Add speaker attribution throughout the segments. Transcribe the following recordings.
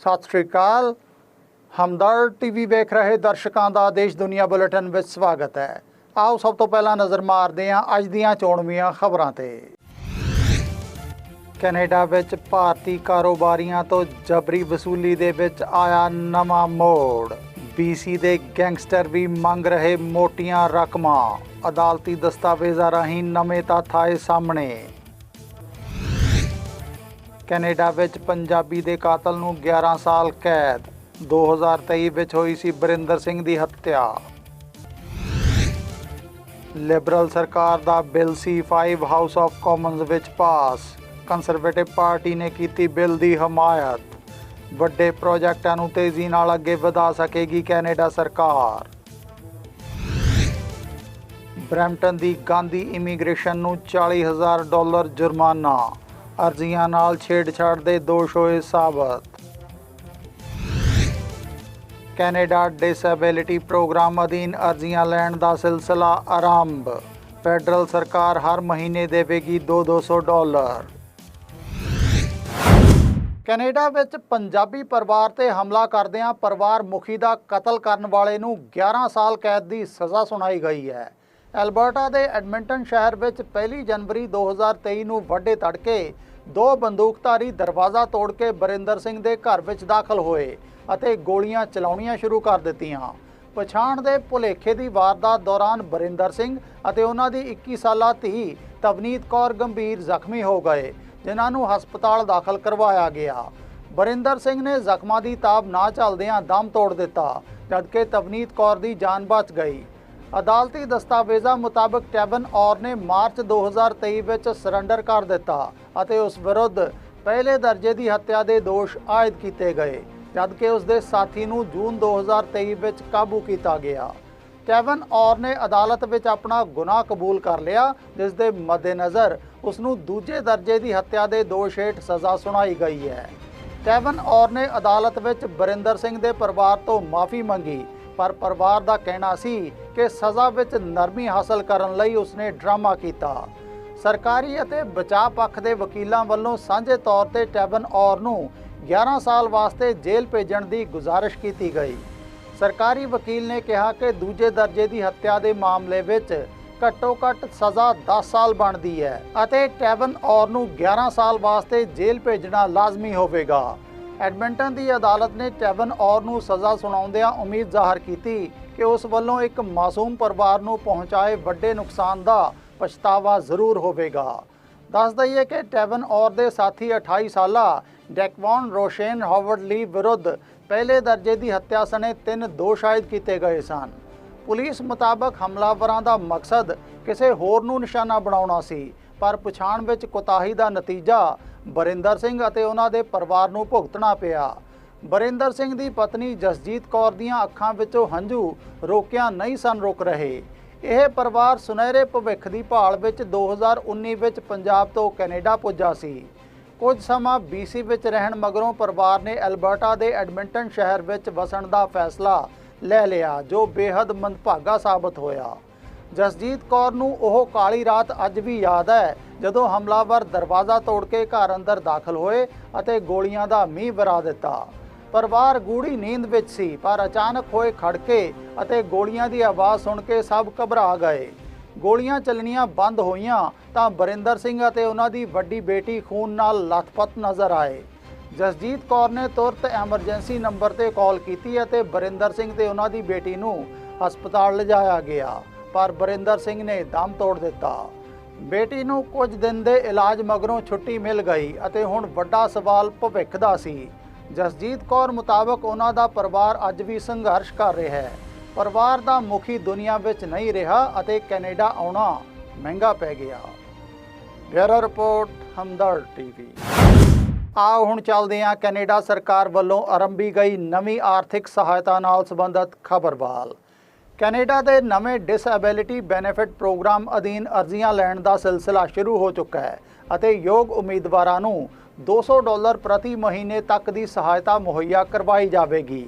Speaker 1: ਸਤਿ ਸ਼੍ਰੀ ਅਕਾਲ। ਹਮਦਰ ਟੀਵੀ ਵੇਖ ਰਹੇ ਦਰਸ਼ਕਾਂ ਦਾ ਦੇਸ਼ ਦੁਨੀਆ ਬੁਲੇਟਿਨ ਵਿੱਚ ਸਵਾਗਤ ਹੈ। ਆਓ ਸਭ ਤੋਂ ਪਹਿਲਾਂ ਨਜ਼ਰ ਮਾਰਦੇ ਹਾਂ ਅੱਜ ਦੀਆਂ ਚੋਣਵੀਆਂ ਖਬਰਾਂ ਤੇ। ਕੈਨੇਡਾ ਵਿੱਚ ਭਾਰਤੀ ਕਾਰੋਬਾਰੀਆਂ ਤੋਂ ਜਬਰੀ ਵਸੂਲੀ ਦੇ ਵਿੱਚ ਆਇਆ ਨਵਾਂ ਮੋੜ। BC ਦੇ ਗੈਂਗਸਟਰ ਵੀ ਮੰਗ ਰਹੇ ਮੋਟੀਆਂ ਰਕਮਾਂ। ਅਦਾਲਤੀ ਦਸਤਾਵੇਜ਼ਾਂ ਰਾਹੀਂ ਨਵੇਂ ਤੱਥ ਆਏ ਸਾਹਮਣੇ। ਕੈਨੇਡਾ ਵਿੱਚ ਪੰਜਾਬੀ ਦੇ ਕਾਤਲ ਨੂੰ 11 ਸਾਲ ਕੈਦ। 2023 ਵਿੱਚ ਹੋਈ ਸੀ ਬਰਿੰਦਰ ਸਿੰਘ ਦੀ ਹੱਤਿਆ। ਲਿਬਰਲ ਸਰਕਾਰ ਦਾ bill C5 House of Commons ਵਿੱਚ ਪਾਸ। ਕੰਜ਼ਰਵੇਟਿਵ ਪਾਰਟੀ ਨੇ ਕੀਤੀ ਬਿੱਲ ਦੀ ਹਮਾਇਤ। ਵੱਡੇ ਪ੍ਰੋਜੈਕਟਾਂ ਨੂੰ ਤੇਜ਼ੀ ਨਾਲ ਅੱਗੇ ਵਧਾ ਸਕੇਗੀ ਕੈਨੇਡਾ ਸਰਕਾਰ। ਬਰੈਂਪਟਨ ਦੀ ਗਾਂਧੀ ਇਮੀਗ੍ਰੇਸ਼ਨ ਨੂੰ 40000 ਡਾਲਰ ਜੁਰਮਾਨਾ। ਅਰਜ਼ੀਆਂ ਨਾਲ ਛੇੜਛਾੜ ਦੇ ਦੋਸ਼ ਹੋਏ ਸਾਬਤ। ਕੈਨੇਡਾ ਡਿਸੇਬਿਲਿਟੀ ਪ੍ਰੋਗਰਾਮ ਅਧੀਨ ਅਰਜ਼ੀਆਂ ਲੈਣ ਦਾ ਸਿਲਸਿਲਾ ਆਰੰਭ। ਫੈਡਰਲ ਸਰਕਾਰ ਹਰ ਮਹੀਨੇ ਦੇਵੇਗੀ 2-200 ਡਾਲਰ। ਕੈਨੇਡਾ ਵਿੱਚ ਪੰਜਾਬੀ ਪਰਿਵਾਰ ਤੇ ਹਮਲਾ ਕਰਦਿਆਂ ਪਰਿਵਾਰ ਮੁਖੀ ਦਾ ਕਤਲ ਕਰਨ ਵਾਲੇ ਨੂੰ 11 ਸਾਲ ਕੈਦ ਦੀ ਸਜ਼ਾ ਸੁਣਾਈ ਗਈ ਹੈ। ਐਲਬਰਟਾ ਦੇ ਐਡਮਿੰਟਨ ਸ਼ਹਿਰ ਵਿੱਚ 1 ਜਨਵਰੀ 2023 ਨੂੰ ਵੱਡੇ ਤੜਕੇ ਦੋ ਬੰਦੂਕਧਾਰੀ ਦਰਵਾਜ਼ਾ ਤੋੜ ਕੇ ਬਰਿੰਦਰ ਸਿੰਘ ਦੇ ਘਰ ਵਿੱਚ ਦਾਖਲ ਹੋਏ ਅਤੇ ਗੋਲੀਆਂ ਚਲਾਉਣੀਆਂ ਸ਼ੁਰੂ ਕਰ ਦਿੱਤੀਆਂ। ਪਛਾਣ ਦੇ ਭੁਲੇਖੇ ਦੀ ਵਾਰਦਾਤ ਦੌਰਾਨ ਬਰਿੰਦਰ ਸਿੰਘ ਅਤੇ ਉਹਨਾਂ ਦੀ 21 ਸਾਲਾ ਧੀ ਤਵਨੀਤ ਕੌਰ ਗੰਭੀਰ ਜ਼ਖਮੀ ਹੋ ਗਏ, ਜਿਨ੍ਹਾਂ ਨੂੰ ਹਸਪਤਾਲ ਦਾਖਲ ਕਰਵਾਇਆ ਗਿਆ। ਬਰਿੰਦਰ ਸਿੰਘ ਨੇ ਜ਼ਖਮਾਂ ਦੀ ਤਾਬ ਨਾ ਚੱਲਦਿਆਂ ਦਮ ਤੋੜ ਦਿੱਤਾ, ਜਦਕਿ ਤਵਨੀਤ ਕੌਰ ਦੀ ਜਾਨ ਬਚ ਗਈ। ਅਦਾਲਤੀ ਦਸਤਾਵੇਜ਼ਾਂ ਮੁਤਾਬਕ ਟੈਬਨ ਔਰ ਨੇ ਮਾਰਚ 2023 ਵਿੱਚ ਸਰੈਂਡਰ ਕਰ ਦਿੱਤਾ ਅਤੇ ਉਸ ਵਿਰੁੱਧ ਪਹਿਲੇ ਦਰਜੇ ਦੀ ਹੱਤਿਆ ਦੇ ਦੋਸ਼ ਆਇਦ ਕੀਤੇ ਗਏ, ਜਦਕਿ ਉਸ ਦੇ ਸਾਥੀ ਨੂੰ ਜੂਨ 2023 ਵਿੱਚ ਕਾਬੂ ਕੀਤਾ ਗਿਆ। ਕੈਵਨ ਔਰ ਨੇ ਅਦਾਲਤ ਵਿੱਚ ਆਪਣਾ ਗੁਨਾਹ ਕਬੂਲ ਕਰ ਲਿਆ, ਜਿਸ ਦੇ ਮੱਦੇਨਜ਼ਰ ਉਸ ਨੂੰ ਦੂਜੇ ਦਰਜੇ ਦੀ ਹੱਤਿਆ ਦੇ ਦੋਸ਼ ਹੇਠ ਸਜ਼ਾ ਸੁਣਾਈ ਗਈ ਹੈ। ਕੈਵਨ ਔਰ ਨੇ ਅਦਾਲਤ ਵਿੱਚ ਬਰਿੰਦਰ ਸਿੰਘ ਦੇ ਪਰਿਵਾਰ ਤੋਂ ਮਾਫੀ ਮੰਗੀ ਪਰ ਪਰਿਵਾਰ ਦਾ ਕਹਿਣਾ ਸੀ ਕਿ ਸਜ਼ਾ ਵਿੱਚ ਨਰਮੀ ਹਾਸਲ ਕਰਨ ਲਈ ਉਸਨੇ ਡਰਾਮਾ ਕੀਤਾ। ਸਰਕਾਰੀ ਅਤੇ ਬਚਾਅ ਪੱਖ ਦੇ ਵਕੀਲਾਂ ਵੱਲੋਂ ਸਾਂਝੇ ਤੌਰ ਤੇ ਟੈਬਨ ਔਰ ਨੂੰ 11 ਸਾਲ ਵਾਸਤੇ ਜੇਲ੍ਹ ਭੇਜਣ ਦੀ ਗੁਜ਼ਾਰਿਸ਼ ਕੀਤੀ ਗਈ। ਸਰਕਾਰੀ ਵਕੀਲ ਨੇ ਕਿਹਾ ਕਿ ਦੂਜੇ ਦਰਜੇ ਦੀ ਹੱਤਿਆ ਦੇ ਮਾਮਲੇ ਵਿੱਚ ਘੱਟੋ ਘੱਟ ਸਜ਼ਾ 10 ਸਾਲ ਬਣਦੀ ਹੈ ਅਤੇ ਟੈਬਨ ਔਰ ਨੂੰ 11 ਸਾਲ ਵਾਸਤੇ ਜੇਲ੍ਹ ਭੇਜਣਾ ਲਾਜ਼ਮੀ ਹੋਵੇਗਾ। ਐਡਮਿੰਟਨ ਦੀ ਅਦਾਲਤ ਨੇ ਟੈਬਨ ਔਰ ਨੂੰ ਸਜ਼ਾ ਸੁਣਾਉਂਦਿਆਂ ਉਮੀਦ ਜ਼ਾਹਰ ਕੀਤੀ ਕਿ ਉਸ ਵੱਲੋਂ ਇੱਕ ਮਾਸੂਮ ਪਰਿਵਾਰ ਨੂੰ ਪਹੁੰਚਾਏ ਵੱਡੇ ਨੁਕਸਾਨ ਦਾ ਪਛਤਾਵਾ ਜ਼ਰੂਰ ਹੋਵੇਗਾ। ਦੱਸ ਦਈਏ ਕਿ ਟੈਵਨ ਔਰ ਦੇ ਸਾਥੀ 28 ਸਾਲਾ ਡੈਕਵੌਨ ਰੋਸ਼ੇਨ ਹਾਵਰਡ ਲੀ ਵਿਰੁੱਧ ਪਹਿਲੇ ਦਰਜੇ ਦੀ ਹੱਤਿਆ ਸਣੇ ਤਿੰਨ ਦੋਸ਼ ਆਇਦ ਕੀਤੇ ਗਏ ਸਨ। ਪੁਲਿਸ ਮੁਤਾਬਕ ਹਮਲਾਵਰਾਂ ਦਾ ਮਕਸਦ ਕਿਸੇ ਹੋਰ ਨੂੰ ਨਿਸ਼ਾਨਾ ਬਣਾਉਣਾ ਸੀ, ਪਰ ਪਛਾਣ ਵਿੱਚ ਕੋਤਾਹੀ ਦਾ ਨਤੀਜਾ ਬਰਿੰਦਰ ਸਿੰਘ ਅਤੇ ਉਹਨਾਂ ਦੇ ਪਰਿਵਾਰ ਨੂੰ ਭੁਗਤਣਾ ਪਿਆ। ਬਰਿੰਦਰ ਸਿੰਘ ਦੀ ਪਤਨੀ ਜਸਜੀਤ ਕੌਰ ਦੀਆਂ ਅੱਖਾਂ ਵਿੱਚੋਂ ਹੰਝੂ ਰੋਕਿਆ ਨਹੀਂ ਸਨ ਰੁਕ ਰਹੇ। ਇਹ ਪਰਿਵਾਰ ਸੁਨਹਿਰੇ ਭਵਿੱਖ ਦੀ ਭਾਲ ਵਿੱਚ 2019 ਵਿੱਚ ਪੰਜਾਬ ਤੋਂ ਕੈਨੇਡਾ ਪੁੱਜਾ ਸੀ। ਕੁਝ ਸਮਾਂ BC ਵਿੱਚ ਰਹਿਣ ਮਗਰੋਂ ਪਰਿਵਾਰ ਨੇ ਐਲਬਰਟਾ ਦੇ ਐਡਮਿੰਟਨ ਸ਼ਹਿਰ ਵਿੱਚ ਵਸਣ ਦਾ ਫੈਸਲਾ ਲੈ ਲਿਆ, ਜੋ ਬੇहद ਮੰਦਭਾਗਾ ਸਾਬਤ ਹੋਇਆ। ਜਸਜੀਤ ਕੌਰ ਨੂੰ ਉਹ ਕਾਲੀ ਰਾਤ ਅੱਜ ਵੀ ਯਾਦ ਹੈ ਜਦੋਂ ਹਮਲਾਵਰ ਦਰਵਾਜ਼ਾ ਤੋੜ ਕੇ ਘਰ ਅੰਦਰ ਦਾਖਲ ਹੋਏ ਅਤੇ ਗੋਲੀਆਂ ਦਾ ਮੀਂਹ ਵਰਾ ਦਿੱਤਾ। ਪਰਿਵਾਰ ਗੂੜੀ ਨੀਂਦ ਵਿੱਚ ਸੀ, ਪਰ ਅਚਾਨਕ ਹੋਏ ਖੜਕੇ ਅਤੇ ਗੋਲੀਆਂ ਦੀ ਆਵਾਜ਼ ਸੁਣ ਕੇ ਸਭ ਘਬਰਾ ਗਏ। ਗੋਲੀਆਂ ਚੱਲਣੀਆਂ ਬੰਦ ਹੋਈਆਂ ਤਾਂ ਬਰਿੰਦਰ ਸਿੰਘ ਅਤੇ ਉਹਨਾਂ ਦੀ ਵੱਡੀ ਬੇਟੀ ਖੂਨ ਨਾਲ ਲਥਪਥ ਨਜ਼ਰ ਆਏ। ਜਸਜੀਤ ਕੌਰ ਨੇ ਤੁਰਤ ਐਮਰਜੈਂਸੀ ਨੰਬਰ ਤੇ ਕਾਲ ਕੀਤੀ ਅਤੇ ਬਰਿੰਦਰ ਸਿੰਘ ਤੇ ਉਹਨਾਂ ਦੀ ਬੇਟੀ ਨੂੰ ਹਸਪਤਾਲ ਲਿਜਾਇਆ ਗਿਆ, ਪਰ ਬਰਿੰਦਰ ਸਿੰਘ ਨੇ ਦਮ ਤੋੜ ਦਿੱਤਾ। ਬੇਟੀ ਨੂੰ ਕੁਝ ਦਿਨ ਦੇ ਇਲਾਜ ਮਗਰੋਂ ਛੁੱਟੀ ਮਿਲ ਗਈ ਅਤੇ ਹੁਣ ਵੱਡਾ ਸਵਾਲ ਭਵਿੱਖ ਦਾ ਸੀ। ਜਸਜੀਤ ਕੌਰ ਮੁਤਾਬਕ ਉਹਨਾਂ ਦਾ ਪਰਿਵਾਰ ਅੱਜ ਵੀ ਸੰਘਰਸ਼ ਕਰ ਰਿਹਾ ਹੈ। ਪਰਿਵਾਰ ਦਾ ਮੁਖੀ ਦੁਨੀਆ ਵਿੱਚ ਨਹੀਂ ਰਿਹਾ ਅਤੇ ਕੈਨੇਡਾ ਆਉਣਾ ਮਹਿੰਗਾ ਪੈ ਗਿਆ। Bureau report, Hamdard TV. ਆਓ ਹੁਣ ਚੱਲਦੇ ਹਾਂ ਕੈਨੇਡਾ ਸਰਕਾਰ ਵੱਲੋਂ ਆਰੰਭੀ ਗਈ ਨਵੀਂ ਆਰਥਿਕ ਸਹਾਇਤਾ ਨਾਲ ਸੰਬੰਧਿਤ ਖਬਰਵਾਲ। ਕੈਨੇਡਾ ਦੇ ਨਵੇਂ ਡਿਸਐਬਿਲਿਟੀ ਬੈਨੀਫਿਟ ਪ੍ਰੋਗਰਾਮ ਅਧੀਨ ਅਰਜ਼ੀਆਂ ਲੈਣ ਦਾ ਸਿਲਸਿਲਾ ਸ਼ੁਰੂ ਹੋ ਚੁੱਕਾ ਹੈ ਅਤੇ ਯੋਗ ਉਮੀਦਵਾਰਾਂ ਨੂੰ 200 ਡਾਲਰ ਪ੍ਰਤੀ ਮਹੀਨੇ ਤੱਕ ਦੀ ਸਹਾਇਤਾ ਮੁਹੱਈਆ ਕਰਵਾਈ ਜਾਵੇਗੀ।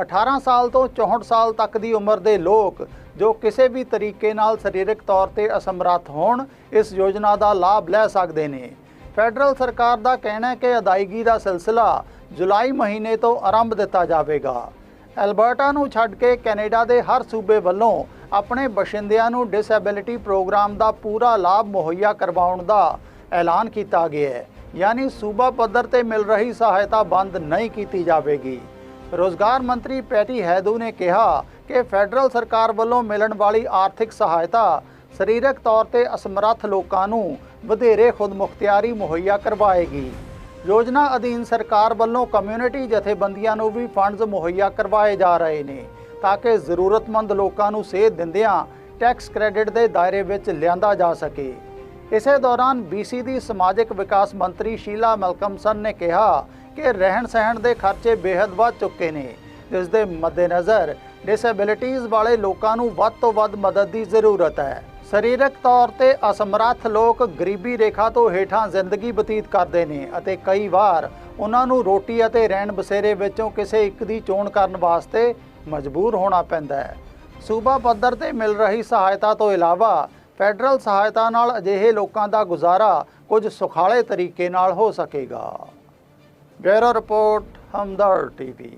Speaker 1: 18 ਸਾਲ ਤੋਂ 64 ਸਾਲ ਤੱਕ ਦੀ ਉਮਰ ਦੇ ਲੋਕ ਜੋ ਕਿਸੇ ਵੀ ਤਰੀਕੇ ਨਾਲ ਸਰੀਰਕ ਤੌਰ ਤੇ ਅਸਮਰੱਥ ਹੋਣ, ਇਸ ਯੋਜਨਾ ਦਾ ਲਾਭ ਲੈ ਸਕਦੇ ਨੇ। ਫੈਡਰਲ ਸਰਕਾਰ ਦਾ ਕਹਿਣਾ ਹੈ ਕਿ ਅਦਾਇਗੀ ਦਾ ਸਿਲਸਿਲਾ ਜੁਲਾਈ ਮਹੀਨੇ ਤੋਂ ਆਰੰਭ ਦਿੱਤਾ ਜਾਵੇਗਾ। ਐਲਬਰਟਾ ਨੂੰ ਛੱਡ ਕੇ ਕੈਨੇਡਾ ਦੇ ਹਰ ਸੂਬੇ ਵੱਲੋਂ ਆਪਣੇ ਬਸ਼ਿੰਦਿਆਂ ਨੂੰ ਡਿਸਐਬਿਲਿਟੀ ਪ੍ਰੋਗਰਾਮ ਦਾ ਪੂਰਾ ਲਾਭ ਮੁਹੱਈਆ ਕਰਵਾਉਣ ਦਾ ਐਲਾਨ ਕੀਤਾ ਗਿਆ ਹੈ। ਯਾਨੀ ਸੂਬਾ ਪੱਧਰ ਤੇ ਮਿਲ ਰਹੀ ਸਹਾਇਤਾ ਬੰਦ ਨਹੀਂ ਕੀਤੀ ਜਾਵੇਗੀ। ਰੋਜ਼ਗਾਰ ਮੰਤਰੀ ਪੈਟੀ ਹੈਦੂ ਨੇ ਕਿਹਾ ਕਿ ਫੈਡਰਲ ਸਰਕਾਰ ਵੱਲੋਂ ਮਿਲਣ ਵਾਲੀ ਆਰਥਿਕ ਸਹਾਇਤਾ ਸਰੀਰਕ ਤੌਰ ਤੇ ਅਸਮਰੱਥ ਲੋਕਾਂ ਨੂੰ ਵਧੇਰੇ ਖੁਦਮੁਖਤਿਆਰੀ ਮੁਹੱਈਆ ਕਰਵਾਏਗੀ। ਯੋਜਨਾ ਅਧੀਨ ਸਰਕਾਰ ਵੱਲੋਂ ਕਮਿਊਨਿਟੀ ਜਥੇਬੰਦੀਆਂ ਨੂੰ ਵੀ ਫੰਡਸ ਮੁਹੱਈਆ ਕਰਵਾਏ ਜਾ ਰਹੇ ਨੇ ਤਾਂ ਕਿ ਜ਼ਰੂਰਤਮੰਦ ਲੋਕਾਂ ਨੂੰ ਸੇਧ ਦਿੰਦਿਆਂ ਟੈਕਸ ਕ੍ਰੈਡਿਟ ਦੇ ਦਾਇਰੇ ਵਿੱਚ ਲਿਆਂਦਾ ਜਾ ਸਕੇ। ਇਸੇ ਦੌਰਾਨ BC ਦੀ ਸਮਾਜਿਕ ਵਿਕਾਸ ਮੰਤਰੀ ਸ਼ੀਲਾ ਮਲਕਮਸਨ ਨੇ ਕਿਹਾ ਕਿ ਰਹਿਣ ਸਹਿਣ ਦੇ ਖਰਚੇ ਬੇहद ਵੱਧ ਚੁੱਕੇ ਨੇ, ਜਿਸ ਦੇ ਮੱਦੇਨਜ਼ਰ ਡਿਸੇਬਿਲਿਟੀਜ਼ ਵਾਲੇ ਲੋਕਾਂ ਨੂੰ ਵੱਧ ਤੋਂ ਵੱਧ ਮਦਦ ਦੀ ਜ਼ਰੂਰਤ ਹੈ। ਸਰੀਰਕ ਤੌਰ ਤੇ ਅਸਮਰੱਥ ਲੋਕ ਗਰੀਬੀ ਰੇਖਾ ਤੋਂ ਹੇਠਾਂ ਜ਼ਿੰਦਗੀ ਬਤੀਤ ਕਰਦੇ ਨੇ ਅਤੇ ਕਈ ਵਾਰ ਉਹਨਾਂ ਨੂੰ ਰੋਟੀ ਅਤੇ ਰਹਿਣ ਬਸੇਰੇ ਵਿੱਚੋਂ ਕਿਸੇ ਇੱਕ ਦੀ ਚੋਣ ਕਰਨ ਵਾਸਤੇ ਮਜਬੂਰ ਹੋਣਾ ਪੈਂਦਾ ਹੈ। ਸੂਬਾ ਪੱਧਰ ਤੇ ਮਿਲ ਰਹੀ ਸਹਾਇਤਾ ਤੋਂ ਇਲਾਵਾ ਫੈਡਰਲ ਸਹਾਇਤਾ ਨਾਲ ਅਜਿਹੇ ਲੋਕਾਂ ਦਾ ਗੁਜ਼ਾਰਾ ਕੁਝ ਸੁਖਾਲੇ ਤਰੀਕੇ ਨਾਲ ਹੋ ਸਕੇਗਾ। Bureau report Hamdard TV.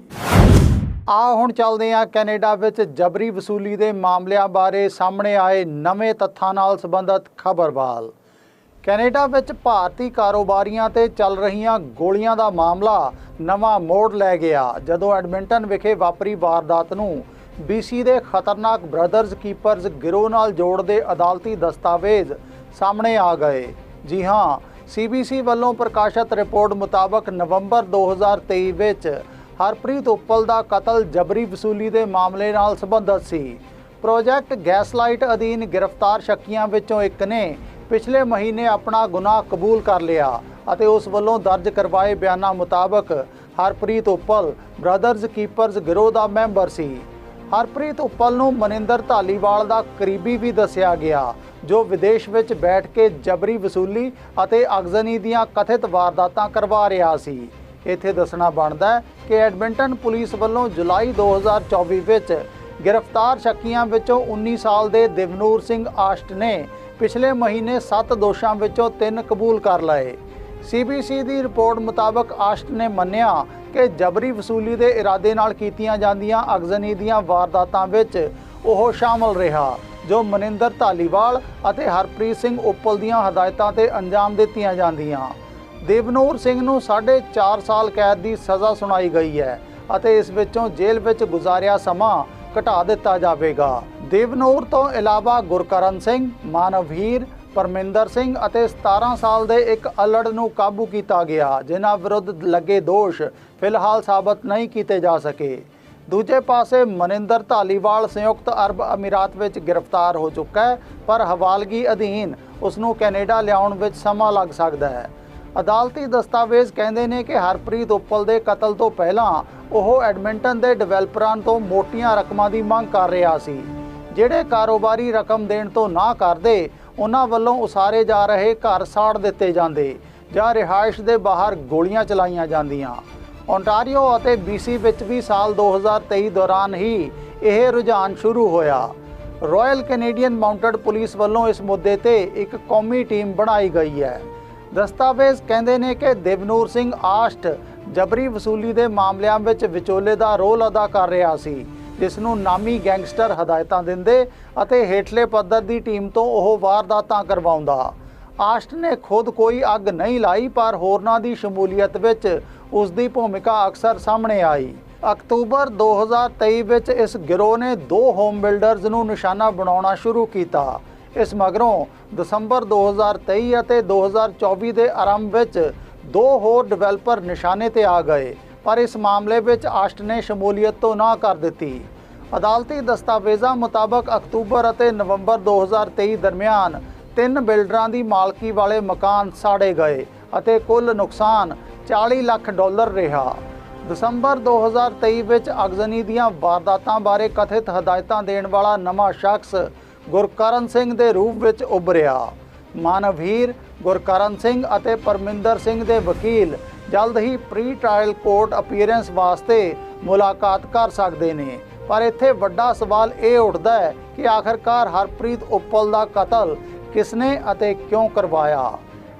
Speaker 1: ਆ ਹੁਣ ਚੱਲਦੇ ਆ ਕੈਨੇਡਾ ਵਿੱਚ ਜਬਰੀ ਵਸੂਲੀ ਦੇ ਮਾਮਲਿਆਂ ਬਾਰੇ ਸਾਹਮਣੇ ਆਏ ਨਵੇਂ ਤੱਥਾਂ ਨਾਲ ਸੰਬੰਧਿਤ ਖਬਰਵਾਲ ਕੈਨੇਡਾ ਵਿੱਚ ਭਾਰਤੀ ਕਾਰੋਬਾਰੀਆਂ ਤੇ ਚੱਲ ਰਹੀਆਂ ਗੋਲੀਆਂ ਦਾ ਮਾਮਲਾ ਨਵਾਂ ਮੋੜ ਲੈ ਗਿਆ, ਜਦੋਂ ਐਡਮਿੰਟਨ ਵਿਖੇ ਵਾਪਰੀ ਵਾਰਦਾਤ ਨੂੰ। BC ਦੇ ਖਤਰਨਾਕ ਬ੍ਰਦਰਜ਼ ਕੀਪਰਜ਼ ਗਿਰੋਹ ਨਾਲ ਜੋੜਦੇ ਅਦਾਲਤੀ ਦਸਤਾਵੇਜ਼ ਸਾਹਮਣੇ ਆ ਗਏ। ਜੀ ਹਾਂ CBC ਵੱਲੋਂ ਪ੍ਰਕਾਸ਼ਿਤ ਰਿਪੋਰਟ ਮੁਤਾਬਕ ਨਵੰਬਰ 2023 ਵਿੱਚ ਹਰਪ੍ਰੀਤ ਉੱਪਲ ਦਾ ਕਤਲ ਜਬਰੀ ਵਸੂਲੀ ਦੇ ਮਾਮਲੇ ਨਾਲ ਸੰਬੰਧਿਤ ਸੀ। ਪ੍ਰੋਜੈਕਟ ਗੈਸਲਾਈਟ ਅਧੀਨ ਗ੍ਰਿਫਤਾਰ ਸ਼ੱਕੀਆਂ ਵਿੱਚੋਂ ਇੱਕ ਨੇ ਪਿਛਲੇ ਮਹੀਨੇ ਆਪਣਾ ਗੁਨਾਹ ਕਬੂਲ ਕਰ ਲਿਆ ਅਤੇ ਉਸ ਵੱਲੋਂ ਦਰਜ ਕਰਵਾਏ ਬਿਆਨਾਂ ਮੁਤਾਬਕ ਹਰਪ੍ਰੀਤ ਉੱਪਲ ਬ੍ਰਦਰਜ਼ ਕੀਪਰਜ਼ ਗਿਰੋਹ ਦਾ ਮੈਂਬਰ ਸੀ। ਹਰਪ੍ਰੀਤ ਉੱਪਲ ਨੂੰ ਮਨਿੰਦਰ ਧਾਲੀਵਾਲ ਦਾ ਕਰੀਬੀ ਵੀ ਦੱਸਿਆ ਗਿਆ, ਜੋ ਵਿਦੇਸ਼ ਵਿੱਚ ਬੈਠ ਕੇ ਜਬਰੀ ਵਸੂਲੀ ਅਤੇ ਅਗਜ਼ਨੀ ਦੀਆਂ ਕਥਿਤ ਵਾਰਦਾਤਾਂ ਕਰਵਾ ਰਿਹਾ ਸੀ। ਇੱਥੇ ਦੱਸਣਾ ਬਣਦਾ ਹੈ ਕਿ ਐਡਮਿੰਟਨ ਪੁਲਿਸ ਵੱਲੋਂ ਜੁਲਾਈ 2024 ਵਿੱਚ ਗ੍ਰਿਫਤਾਰ ਸ਼ੱਕੀਆਂ ਵਿੱਚੋਂ 19 ਸਾਲ ਦੇ ਦਿਵਨੂਰ ਸਿੰਘ ਆਸ਼ਟ ਨੇ ਪਿਛਲੇ ਮਹੀਨੇ 7 ਦੋਸ਼ਾਂ ਵਿੱਚੋਂ 3 ਕਬੂਲ ਕਰ ਲਏ। CBC ਦੀ ਰਿਪੋਰਟ ਮੁਤਾਬਕ ਆਸ਼ਟ ਨੇ ਮੰਨਿਆ ਕਿ ਜਬਰੀ ਵਸੂਲੀ ਦੇ ਇਰਾਦੇ ਨਾਲ ਕੀਤੀਆਂ ਜਾਂਦੀਆਂ ਅਗਜ਼ਨੀ ਦੀਆਂ ਵਾਰਦਾਤਾਂ ਵਿੱਚ ਉਹ ਸ਼ਾਮਲ ਰਿਹਾ, ਜੋ ਮਨਿੰਦਰ ਧਾਲੀਵਾਲ ਅਤੇ ਹਰਪ੍ਰੀਤ ਸਿੰਘ ਉੱਪਲ ਦੀਆਂ ਹਦਾਇਤਾਂ ਤੇ ਅੰਜਾਮ ਦਿੱਤੀਆਂ ਜਾਂਦੀਆਂ। ਦੇਵਨੂਰ ਸਿੰਘ ਨੂੰ 4.5 ਸਾਲ ਕੈਦ ਦੀ ਸਜ਼ਾ ਸੁਣਾਈ ਗਈ ਹੈ ਅਤੇ ਇਸ ਵਿੱਚੋਂ ਜੇਲ੍ਹ ਵਿੱਚ ਗੁਜ਼ਾਰਿਆ ਸਮਾਂ ਘਟਾ ਦਿੱਤਾ ਜਾਵੇਗਾ। ਦੇਵਨੂਰ ਤੋਂ ਇਲਾਵਾ ਗੁਰਕਰਨ ਸਿੰਘ, ਮਾਨਵਹੀਰ, ਪਰਮਿੰਦਰ ਸਿੰਘ ਅਤੇ 17 ਸਾਲ ਦੇ ਇੱਕ ਅਲੜ ਨੂੰ ਕਾਬੂ ਕੀਤਾ ਗਿਆ, ਜਿਨ੍ਹਾਂ ਵਿਰੁੱਧ ਲੱਗੇ ਦੋਸ਼ ਫਿਲਹਾਲ ਸਾਬਤ ਨਹੀਂ ਕੀਤੇ ਜਾ ਸਕੇ। ਦੂਜੇ ਪਾਸੇ ਮਨਿੰਦਰ ਧਾਲੀਵਾਲ ਸੰਯੁਕਤ ਅਰਬ ਅਮੀਰਾਤ ਵਿੱਚ ਗ੍ਰਿਫਤਾਰ ਹੋ ਚੁੱਕਾ ਹੈ, ਪਰ ਹਵਾਲਗੀ ਅਧੀਨ ਉਸ ਨੂੰ ਕੈਨੇਡਾ ਲਿਆਉਣ ਵਿੱਚ ਸਮਾਂ ਲੱਗ ਸਕਦਾ ਹੈ। ਅਦਾਲਤੀ ਦਸਤਾਵੇਜ਼ ਕਹਿੰਦੇ ਨੇ ਕਿ ਹਰਪ੍ਰੀਤ ਉੱਪਲ ਦੇ ਕਤਲ ਤੋਂ ਪਹਿਲਾਂ ਉਹ ਐਡਮਿੰਟਨ ਦੇ ਡਿਵੈਲਪਰਾਂ ਤੋਂ ਮੋਟੀਆਂ ਰਕਮਾਂ ਦੀ ਮੰਗ ਕਰ ਰਿਹਾ ਸੀ। ਜਿਹੜੇ ਕਾਰੋਬਾਰੀ ਰਕਮ ਦੇਣ ਤੋਂ ਨਾ ਕਰਦੇ, ਉਹਨਾਂ ਵੱਲੋਂ ਉਸਾਰੇ ਜਾ ਰਹੇ ਘਰ ਸਾੜ ਦਿੱਤੇ ਜਾਂਦੇ ਜਾਂ ਰਿਹਾਇਸ਼ ਦੇ ਬਾਹਰ ਗੋਲੀਆਂ ਚਲਾਈਆਂ ਜਾਂਦੀਆਂ। ਓਨਟਾਰੀਓ ਅਤੇ BC ਵਿੱਚ ਵੀ ਸਾਲ 2023 ਦੌਰਾਨ ਹੀ ਇਹ ਰੁਝਾਨ ਸ਼ੁਰੂ ਹੋਇਆ। ਰਾਇਲ ਕੈਨੇਡੀਅਨ ਮਾਊਂਟਡ ਪੁਲਿਸ ਵੱਲੋਂ ਇਸ ਮੁੱਦੇ ਤੇ ਇੱਕ ਕੌਮੀ ਟੀਮ ਬਣਾਈ ਗਈ ਹੈ। ਦਸਤਾਵੇਜ਼ ਕਹਿੰਦੇ ਨੇ ਕਿ ਦੇਵਨੂਰ ਸਿੰਘ ਆਸ਼ਟ ਜਬਰੀ ਵਸੂਲੀ ਦੇ ਮਾਮਲਿਆਂ ਵਿੱਚ ਵਿਚੋਲੇ ਦਾ ਰੋਲ ਅਦਾ ਕਰ ਰਿਹਾ ਸੀ। ਜਿਸ ਨੂੰ ਨਾਮੀ ਗੈਂਗਸਟਰ ਹਦਾਇਤਾਂ ਦਿੰਦੇ ਅਤੇ ਹੇਠਲੇ ਪੱਧਰ ਦੀ ਟੀਮ ਤੋਂ ਉਹ ਵਾਰਦਾਤਾਂ ਕਰਵਾਉਂਦਾ। ਆਸ਼ਟ ਨੇ ਖੁਦ ਕੋਈ ਅੱਗ ਨਹੀਂ ਲਾਈ, ਪਰ ਹੋਰਨਾਂ ਦੀ ਸ਼ਮੂਲੀਅਤ ਵਿੱਚ ਉਸ ਦੀ ਭੂਮਿਕਾ ਅਕਸਰ ਸਾਹਮਣੇ ਆਈ। ਅਕਤੂਬਰ 2023 ਵਿੱਚ ਇਸ ਗਿਰੋਹ ਨੇ ਦੋ ਹੋਮ ਬਿਲਡਰਜ਼ ਨੂੰ ਨਿਸ਼ਾਨਾ ਬਣਾਉਣਾ ਸ਼ੁਰੂ ਕੀਤਾ। ਇਸ ਮਗਰੋਂ ਦਸੰਬਰ 2023 ਅਤੇ 2024 ਦੇ ਆਰੰਭ ਵਿੱਚ ਦੋ ਹੋਰ ਡਿਵੈਲਪਰ ਨਿਸ਼ਾਨੇ ਤੇ ਆ ਗਏ, ਪਰ ਇਸ ਮਾਮਲੇ ਵਿੱਚ ਆਸ਼ਟ ਨੇ ਸ਼ਮੂਲੀਅਤ ਤੋਂ ਨਾ ਕਰ ਦਿੱਤੀ। ਅਦਾਲਤੀ ਦਸਤਾਵੇਜ਼ਾਂ ਮੁਤਾਬਕ ਅਕਤੂਬਰ ਅਤੇ ਨਵੰਬਰ 2023 ਦਰਮਿਆਨ ਤਿੰਨ ਬਿਲਡਰਾਂ ਦੀ ਮਾਲਕੀ ਵਾਲੇ ਮਕਾਨ ਸਾੜੇ ਗਏ ਅਤੇ ਕੁੱਲ ਨੁਕਸਾਨ 40 ਲੱਖ ਡਾਲਰ ਰਿਹਾ। ਦਸੰਬਰ 2023 ਵਿੱਚ ਅਗਜ਼ਨੀ ਦੀਆਂ ਵਾਰਦਾਤਾਂ ਬਾਰੇ ਕਥਿਤ ਹਦਾਇਤਾਂ ਦੇਣ ਵਾਲਾ ਨਵਾਂ ਸ਼ਖਸ ਗੁਰਕਰਨ ਸਿੰਘ ਦੇ ਰੂਪ ਵਿੱਚ ਉਭਰਿਆ। ਮਾਨਵਹੀਰ, ਗੁਰਕਰਨ ਸਿੰਘ ਅਤੇ ਪਰਮਿੰਦਰ ਸਿੰਘ ਦੇ ਵਕੀਲ ਜਲਦ ਹੀ ਪ੍ਰੀ ਟ੍ਰਾਇਲ ਕੋਰਟ ਅਪੀਅਰੈਂਸ ਵਾਸਤੇ ਮੁਲਾਕਾਤ ਕਰ ਸਕਦੇ ਨੇ। ਪਰ ਇੱਥੇ ਵੱਡਾ ਸਵਾਲ ਇਹ ਉੱਠਦਾ ਹੈ ਕਿ ਆਖਰਕਾਰ ਹਰਪ੍ਰੀਤ ਉੱਪਲ ਦਾ ਕਤਲ ਕਿਸਨੇ ਅਤੇ ਕਿਉਂ ਕਰਵਾਇਆ?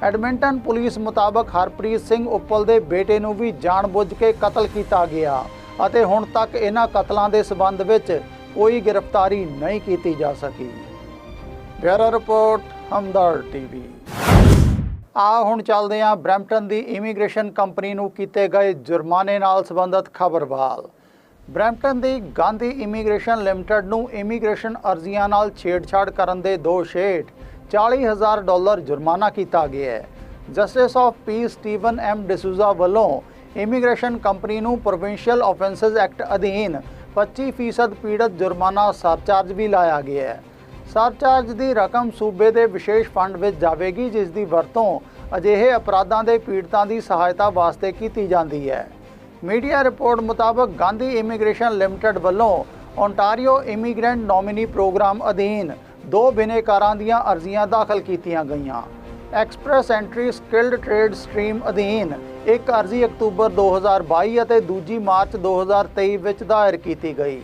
Speaker 1: ਐਡਮਿੰਟਨ ਪੁਲਿਸ ਮੁਤਾਬਕ ਹਰਪ੍ਰੀਤ ਸਿੰਘ ਉੱਪਲ ਦੇ ਬੇਟੇ ਨੂੰ ਵੀ ਜਾਣਬੁੱਝ ਕੇ ਕਤਲ ਕੀਤਾ ਗਿਆ ਅਤੇ ਹੁਣ ਤੱਕ ਇਹਨਾਂ ਕਤਲਾਂ ਦੇ ਸਬੰਧ ਵਿੱਚ ਕੋਈ ਗ੍ਰਿਫਤਾਰੀ ਨਹੀਂ ਕੀਤੀ ਜਾ ਸਕੀ। Bureau report Hamdard TV. ਆ, ਹੁਣ ਚੱਲਦੇ ਹਾਂ ਬਰੈਂਪਟਨ ਦੀ ਇਮੀਗ੍ਰੇਸ਼ਨ ਕੰਪਨੀ ਨੂੰ ਕੀਤੇ ਗਏ ਜੁਰਮਾਨੇ ਨਾਲ ਸੰਬੰਧਿਤ ਖਬਰਵਾਲ। ਬਰੈਂਪਟਨ ਦੀ ਗਾਂਧੀ ਇਮੀਗ੍ਰੇਸ਼ਨ ਲਿਮਟਿਡ ਨੂੰ ਇਮੀਗ੍ਰੇਸ਼ਨ ਅਰਜ਼ੀਆਂ ਨਾਲ ਛੇੜਛਾੜ ਕਰਨ ਦੇ ਦੋਸ਼ ਹੇਠ 40000 ਡਾਲਰ ਜੁਰਮਾਨਾ ਕੀਤਾ ਗਿਆ ਹੈ। Justice of peace Steven M D'Souza ਵੱਲੋਂ ਇਮੀਗ੍ਰੇਸ਼ਨ ਕੰਪਨੀ ਨੂੰ ਪ੍ਰੋਵਿੰਸ਼ੀਅਲ ਆਫੈਂਸਸ ਐਕਟ ਅਧੀਨ 25% ਪੀੜਤ ਜੁਰਮਾਨਾ ਸਰਚਾਰਜ ਵੀ ਲਾਇਆ ਗਿਆ ਹੈ। ਸਰਚਾਰਜ ਦੀ ਰਕਮ ਸੂਬੇ ਦੇ ਵਿਸ਼ੇਸ਼ ਫੰਡ ਵਿੱਚ ਜਾਵੇਗੀ, ਜਿਸ ਦੀ ਵਰਤੋਂ ਅਜਿਹੇ ਅਪਰਾਧਾਂ ਦੇ ਪੀੜਤਾਂ ਦੀ ਸਹਾਇਤਾ ਵਾਸਤੇ ਕੀਤੀ ਜਾਂਦੀ ਹੈ। ਮੀਡੀਆ ਰਿਪੋਰਟ ਮੁਤਾਬਕ ਗਾਂਧੀ ਇਮੀਗ੍ਰੇਸ਼ਨ ਲਿਮਟਿਡ ਵੱਲੋਂ ਓਨਟਾਰੀਓ ਇਮੀਗ੍ਰੈਂਟ ਨੋਮਿਨੀ ਪ੍ਰੋਗਰਾਮ ਅਧੀਨ ਦੋ ਬਿਨੇਕਾਰਾਂ ਦੀਆਂ ਅਰਜ਼ੀਆਂ ਦਾਖਲ ਕੀਤੀਆਂ ਗਈਆਂ। Express entry skilled trade stream ਅਧੀਨ ਇੱਕ ਅਰਜ਼ੀ ਅਕਤੂਬਰ 2022 ਅਤੇ ਦੂਜੀ ਮਾਰਚ 2023 ਵਿੱਚ ਦਾਇਰ ਕੀਤੀ ਗਈ।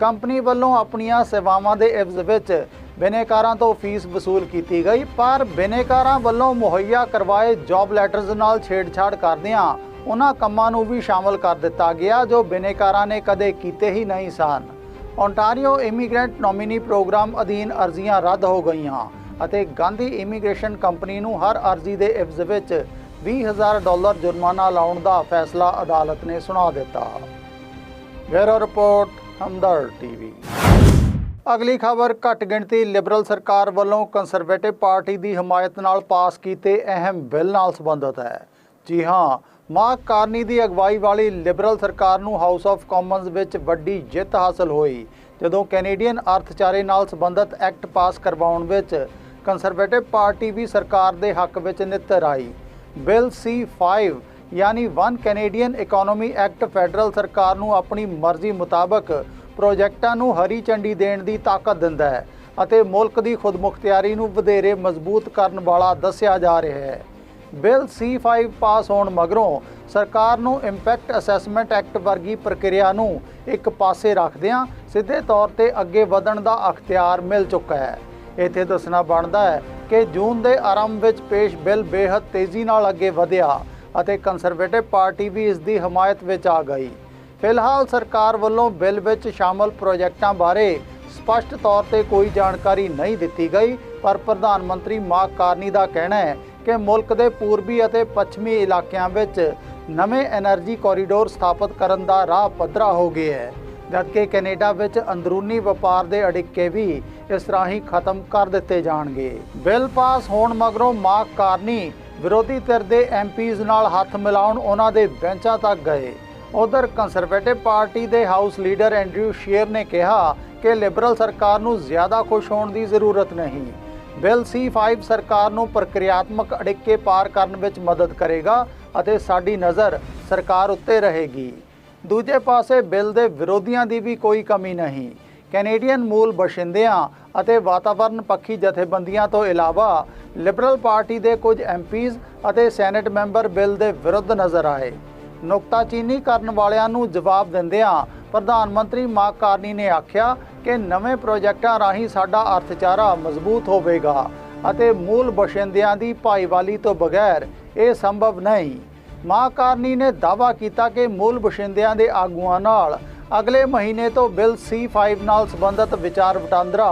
Speaker 1: ਕੰਪਨੀ ਵੱਲੋਂ ਆਪਣੀਆਂ ਸੇਵਾਵਾਂ ਦੇ ਇਵਜ਼ ਵਿੱਚ ਬਿਨੇਕਾਰਾਂ ਤੋਂ ਫੀਸ ਵਸੂਲ ਕੀਤੀ ਗਈ, ਪਰ ਬਿਨੇਕਾਰਾਂ ਵੱਲੋਂ ਮੁਹੱਈਆ ਕਰਵਾਏ ਜੌਬ ਲੈਟਰਜ਼ ਨਾਲ ਛੇੜਛਾੜ ਕਰਦਿਆਂ ਉਹਨਾਂ ਕੰਮਾਂ ਨੂੰ ਵੀ ਸ਼ਾਮਲ ਕਰ ਦਿੱਤਾ ਗਿਆ, ਜੋ ਬਿਨੇਕਾਰਾਂ ਨੇ ਕਦੇ ਕੀਤੇ ਹੀ ਨਹੀਂ ਸਨ। ਓਨਟਾਰੀਓ ਇਮੀਗ੍ਰੈਂਟ ਨੋਮਿਨੀ ਪ੍ਰੋਗਰਾਮ ਅਧੀਨ ਅਰਜ਼ੀਆਂ ਰੱਦ ਹੋ ਗਈਆਂ ਅਤੇ ਗਾਂਧੀ ਇਮੀਗ੍ਰੇਸ਼ਨ ਕੰਪਨੀ ਨੂੰ ਹਰ ਅਰਜ਼ੀ ਦੇ ਇਵਜ਼ ਵਿੱਚ 20000 ਡਾਲਰ ਜੁਰਮਾਨਾ ਲਾਉਣ ਦਾ ਫੈਸਲਾ ਅਦਾਲਤ ਨੇ ਸੁਣਾ ਦਿੱਤਾ। Bureau report Hamdard TV. ਅਗਲੀ ਖਬਰ, ਘੱਟ ਗਿਣਤੀ ਲਿਬਰਲ ਸਰਕਾਰ ਵੱਲੋਂ ਕੰਜ਼ਰਵੇਟਿਵ ਪਾਰਟੀ ਦੀ ਹਮਾਇਤ ਨਾਲ ਪਾਸ ਕੀਤੇ ਅਹਿਮ ਬਿੱਲ ਨਾਲ ਸੰਬੰਧਿਤ ਹੈ। ਜੀ ਹਾਂ ਮਾਰਕ ਕਾਰਨੀ ਦੀ ਅਗਵਾਈ ਵਾਲੀ ਲਿਬਰਲ ਸਰਕਾਰ ਨੂੰ ਹਾਊਸ ਆਫ ਕਾਮਨਸ ਵਿੱਚ ਵੱਡੀ ਜਿੱਤ ਹਾਸਲ ਹੋਈ, ਜਦੋਂ ਕੈਨੇਡੀਅਨ ਅਰਥਚਾਰੇ ਨਾਲ ਸੰਬੰਧਿਤ ਐਕਟ ਪਾਸ ਕਰਵਾਉਣ ਵਿੱਚ ਕੰਜ਼ਰਵੇਟਿਵ ਪਾਰਟੀ ਵੀ ਸਰਕਾਰ ਦੇ ਹੱਕ ਵਿੱਚ ਨਿੱਤਰ ਆਈ। ਬਿੱਲ C5 ਯਾਨੀ one Canadian economy act federal ਸਰਕਾਰ ਨੂੰ ਆਪਣੀ ਮਰਜ਼ੀ ਮੁਤਾਬਕ ਪ੍ਰੋਜੈਕਟਾਂ ਨੂੰ ਹਰੀ ਝੰਡੀ ਦੇਣ ਦੀ ਤਾਕਤ ਦਿੰਦਾ ਹੈ ਅਤੇ ਮੁਲਕ ਦੀ ਖੁਦਮੁਖਤਿਆਰੀ ਨੂੰ ਵਧੇਰੇ ਮਜ਼ਬੂਤ ਕਰਨ ਵਾਲਾ ਦੱਸਿਆ ਜਾ ਰਿਹਾ ਹੈ। ਬਿੱਲ C5 ਪਾਸ ਹੋਣ ਮਗਰੋਂ ਸਰਕਾਰ ਨੂੰ ਇੰਪੈਕਟ ਅਸੈਸਮੈਂਟ ਐਕਟ ਵਰਗੀ ਪ੍ਰਕਿਰਿਆ ਨੂੰ ਇੱਕ ਪਾਸੇ ਰੱਖਦਿਆਂ ਸਿੱਧੇ ਤੌਰ ਤੇ ਅੱਗੇ ਵਧਣ ਦਾ ਅਖਤਿਆਰ ਮਿਲ ਚੁੱਕਾ ਹੈ। ਇੱਥੇ ਦੱਸਣਾ ਬਣਦਾ ਹੈ ਕਿ ਜੂਨ ਦੇ ਆਰੰਭ ਵਿੱਚ ਪੇਸ਼ ਬਿੱਲ ਬੇਹੱਦ ਤੇਜ਼ੀ ਨਾਲ ਅੱਗੇ ਵਧਿਆ ਅਤੇ ਕੰਜ਼ਰਵੇਟਿਵ ਪਾਰਟੀ ਵੀ ਇਸ ਦੀ ਹਮਾਇਤ ਵਿੱਚ ਆ ਗਈ। ਫਿਲਹਾਲ ਸਰਕਾਰ ਵੱਲੋਂ ਬਿੱਲ ਵਿੱਚ ਸ਼ਾਮਲ ਪ੍ਰੋਜੈਕਟਾਂ ਬਾਰੇ ਸਪਸ਼ਟ ਤੌਰ ਤੇ ਕੋਈ ਜਾਣਕਾਰੀ ਨਹੀਂ ਦਿੱਤੀ ਗਈ, ਪਰ ਪ੍ਰਧਾਨ ਮੰਤਰੀ ਮਾਰਕ ਕਾਰਨੀ ਦਾ ਕਹਿਣਾ ਹੈ ਕਿ ਮੁਲਕ ਦੇ ਪੂਰਬੀ ਅਤੇ ਪੱਛਮੀ ਇਲਾਕਿਆਂ ਵਿੱਚ ਨਵੇਂ એનર્ਜੀ ਕੋਰੀਡੋਰ ਸਥਾਪਿਤ ਕਰਨ ਦਾ ਰਾਹ ਪੱਧਰਾ ਹੋ ਗਿਆ ਹੈ। ਜਦਕਿ ਕੈਨੇਡਾ ਵਿੱਚ ਅੰਦਰੂਨੀ ਵਪਾਰ ਦੇ ਅੜਿੱਕੇ ਵੀ ਇਸ ਰਾਹੀਂ ਖਤਮ ਕਰ ਦਿੱਤੇ ਜਾਣਗੇ। ਬਿੱਲ ਪਾਸ ਹੋਣ ਮਗਰੋਂ ਮਾਰਕ ਕਾਰਨੀ ਵਿਰੋਧੀ ਧਿਰ ਦੇ ਐਮਪੀਜ਼ ਨਾਲ ਹੱਥ ਮਿਲਾਉਣ ਉਹਨਾਂ ਦੇ ਬੈਂਚਾਂ ਤੱਕ ਗਏ। ਉਧਰ ਕੰਜ਼ਰਵੇਟਿਵ ਪਾਰਟੀ ਦੇ ਹਾਊਸ ਲੀਡਰ ਐਂਡਰਿਊ ਸ਼ੇਅਰ ਨੇ ਕਿਹਾ ਕਿ ਲਿਬਰਲ ਸਰਕਾਰ ਨੂੰ ਜ਼ਿਆਦਾ ਖੁਸ਼ ਹੋਣ ਦੀ ਜ਼ਰੂਰਤ ਨਹੀਂ। ਬਿੱਲ C5 ਸਰਕਾਰ ਨੂੰ ਪ੍ਰਕਿਰਿਆਤਮਕ ਅੜਿੱਕੇ ਪਾਰ ਕਰਨ ਵਿੱਚ ਮਦਦ ਕਰੇਗਾ ਅਤੇ ਸਾਡੀ ਨਜ਼ਰ ਸਰਕਾਰ ਉੱਤੇ ਰਹੇਗੀ। ਦੂਜੇ ਪਾਸੇ ਬਿੱਲ ਦੇ ਵਿਰੋਧੀਆਂ ਦੀ ਵੀ ਕੋਈ ਕਮੀ ਨਹੀਂ। ਕੈਨੇਡੀਅਨ ਮੂਲ ਬਸ਼ਿੰਦਿਆਂ ਅਤੇ ਵਾਤਾਵਰਣ ਪੱਖੀ ਜਥੇਬੰਦੀਆਂ ਤੋਂ ਇਲਾਵਾ ਲਿਬਰਲ ਪਾਰਟੀ ਦੇ ਕੁਝ ਐਮਪੀਜ਼ ਅਤੇ ਸੈਨੇਟ ਮੈਂਬਰ ਬਿੱਲ ਦੇ ਵਿਰੁੱਧ ਨਜ਼ਰ ਆਏ। ਨੁਕਤਾਚੀਨੀ ਕਰਨ ਵਾਲਿਆਂ ਨੂੰ ਜਵਾਬ ਦਿੰਦਿਆਂ ਪ੍ਰਧਾਨ ਮੰਤਰੀ ਮਾਰਕ ਕਾਰਨੀ ਨੇ ਆਖਿਆ ਕਿ ਨਵੇਂ ਪ੍ਰੋਜੈਕਟਾਂ ਰਾਹੀਂ ਸਾਡਾ ਅਰਥਚਾਰਾ ਮਜ਼ਬੂਤ ਹੋਵੇਗਾ ਅਤੇ ਮੂਲ ਬਸ਼ਿੰਦਿਆਂ ਦੀ ਭਾਈਵਾਲੀ ਤੋਂ ਬਗੈਰ ਇਹ ਸੰਭਵ ਨਹੀਂ। ਮਾਰਕ ਕਾਰਨੀ ਨੇ ਦਾਅਵਾ ਕੀਤਾ ਕਿ ਮੂਲ ਬਸ਼ਿੰਦਿਆਂ ਦੇ ਆਗੂਆਂ ਨਾਲ ਅਗਲੇ ਮਹੀਨੇ ਤੋਂ ਬਿੱਲ C5 ਨਾਲ ਸੰਬੰਧਿਤ ਵਿਚਾਰ ਵਟਾਂਦਰਾ